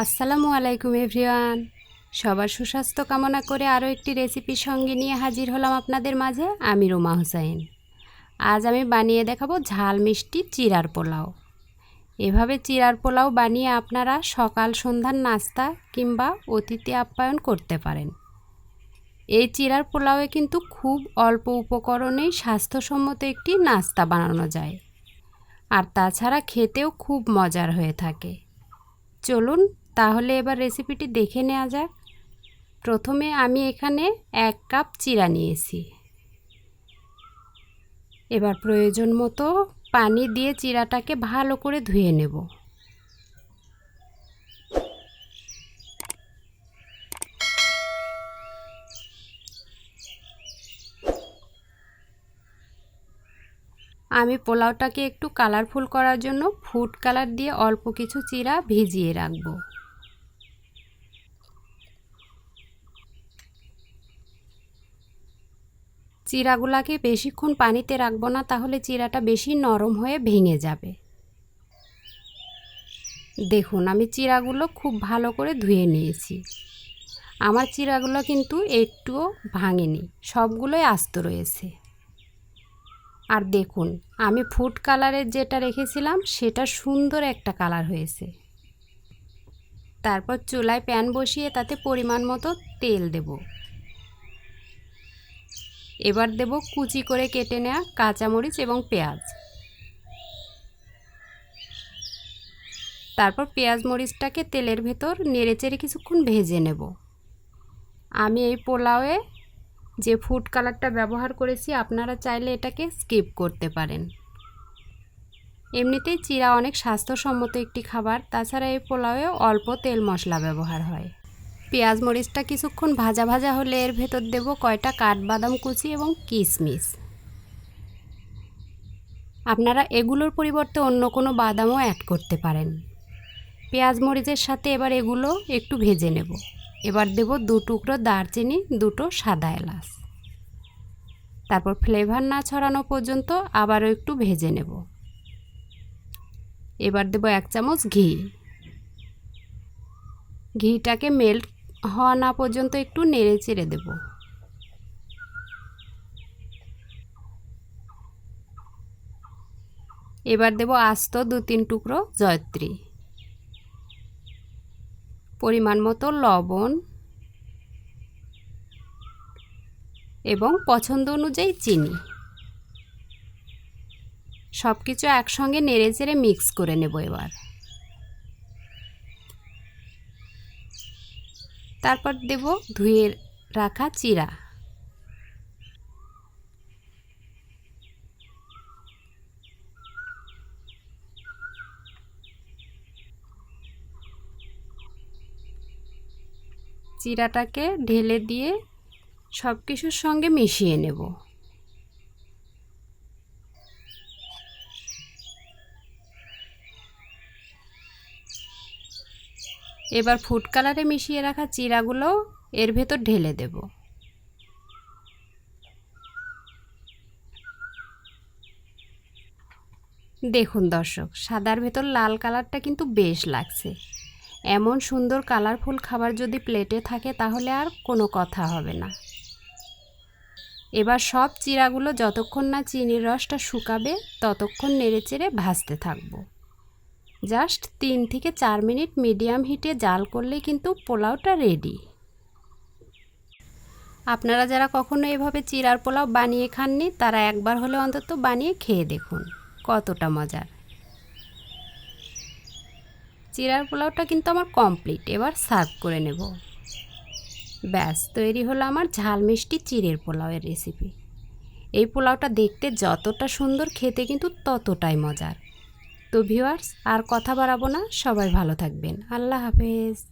আসসালামু আলাইকুম এভরিওয়ান। সবার সুস্বাস্থ্য কামনা করে আরও একটি রেসিপির সঙ্গে নিয়ে হাজির হলাম আপনাদের মাঝে আমি রোমা হোসাইন আজ আমি বানিয়ে দেখাবো ঝাল মিষ্টি চিরার পোলাও। এভাবে চিরার পোলাও বানিয়ে আপনারা সকাল সন্ধ্যার নাস্তা কিংবা অতিথি আপ্যায়ন করতে পারেন। এই চিরার পোলাওয়ে কিন্তু খুব অল্প উপকরণেই স্বাস্থ্যসম্মত একটি নাস্তা বানানো যায়। আর তাছাড়া খেতেও খুব মজার হয়ে থাকে। চলুন তাহলে এবার রেসিপিটি দেখে নেওয়া যাক। প্রথমে আমি এখানে এক কাপ চিরা নিয়েছি। এবার প্রয়োজন মতো পানি দিয়ে চিরাটাকে ভালো করে ধুয়ে নেব। আমি পোলাওটাকে একটু কালারফুল করার জন্য ফুড কালার দিয়ে অল্প কিছু চিরা ভিজিয়ে রাখব। চিরাগুলাকে বেশিক্ষণ পানিতে রাখব না, তাহলে চিরাটা বেশি নরম হয়ে ভেঙে যাবে। দেখুন, আমি চিরাগুলো খুব ভালো করে ধুয়ে নিয়েছি। আমার চিরাগুলো কিন্তু একটুও ভাঙেনি, সবগুলোই আস্ত রয়েছে। আর দেখুন, আমি ফুড কালারের যেটা রেখেছিলাম, সেটা সুন্দর একটা কালার হয়েছে। তারপর চুলায় প্যান বসিয়ে তাতে পরিমাণ মতো তেল দেব। এবার দেব কুচি করে কেটে নেওয়া কাঁচামরিচ এবং পেঁয়াজ। তারপর পেঁয়াজ মরিচটাকে তেলের ভেতর নেড়েচেড়ে কিছুক্ষণ ভেজে নেব। আমি এই পোলাওয়ে যে ফুড কালারটা ব্যবহার করেছি, আপনারা চাইলে এটাকে স্কিপ করতে পারেন। এমনিতেই চিরা অনেক স্বাস্থ্যসম্মত একটি খাবার, তাছাড়া এই পোলাওয়ে অল্প তেল মশলা ব্যবহার হয়। পেঁয়াজ মরিচটা কিছুক্ষণ ভাজা ভাজা হলে এর ভেতর দেব কয়টা কাঠবাদাম কুচি এবং কিশমিশ। আপনারা এগুলোর পরিবর্তে অন্য কোনো বাদামও অ্যাড করতে পারেন। পেঁয়াজ মরিচের সাথে এবার এগুলো একটু ভেজে নেব। এবার দেব দু টুকরো দারচিনি, দুটো সাদা এলাচ। তারপর ফ্লেভার না ছড়ানো পর্যন্ত আবারও একটু ভেজে নেব। এবার দেব এক চামচ ঘি। ঘিটাকে মেল্ট হওয়া না পর্যন্ত একটু নেড়ে চেড়ে দেব। এবার দেব আস্ত দু তিন টুকরো জয়ত্রী। পরিমাণ মতো লবণ এবং পছন্দ অনুযায়ী চিনি। সব কিছু একসঙ্গে নেড়ে চেড়ে মিক্স করে নেব এবার। তারপর দেব ধুয়ে রাখা চিরা। চিরাটাকে ঢেলে দিয়ে সব কিছুর সঙ্গে মিশিয়ে নেব। এবার ফুড কালারে মিশিয়ে রাখা চিরাগুলো এর ভেতর ঢেলে দেব। দেখুন দর্শক, সাদার ভেতর লাল কালারটা কিন্তু বেশ লাগছে। এমন সুন্দর কালারফুল খাবার যদি প্লেটে থাকে তাহলে আর কোনো কথা হবে না। এবার সব চিরাগুলো যতক্ষণ না চিনির রসটা শুকাবে, ততক্ষণ নেড়েচেড়ে ভাজতে থাকব। জাস্ট তিন থেকে চার মিনিট মিডিয়াম হিটে জাল করলেই কিন্তু পোলাওটা রেডি আপনারা যারা কখনো এভাবে চিরার পোলাও বানিয়ে খাননি, তারা একবার হলে অন্তত বানিয়ে খেয়ে দেখুন, কতটা মজার। চিরার পোলাওটা কিন্তু আমার কমপ্লিট এবার সার্ভ করে নেব। ব্যাস, তৈরি হলো আমার ঝাল মিষ্টি চিড়ের পোলাওয়ের রেসিপি এই পোলাওটা দেখতে যতটা সুন্দর, খেতে কিন্তু ততটাই মজার। তো ভিউয়ার্স আর কথা বাড়াবো না। সবাই ভালো থাকবেন। আল্লাহ হাফেজ।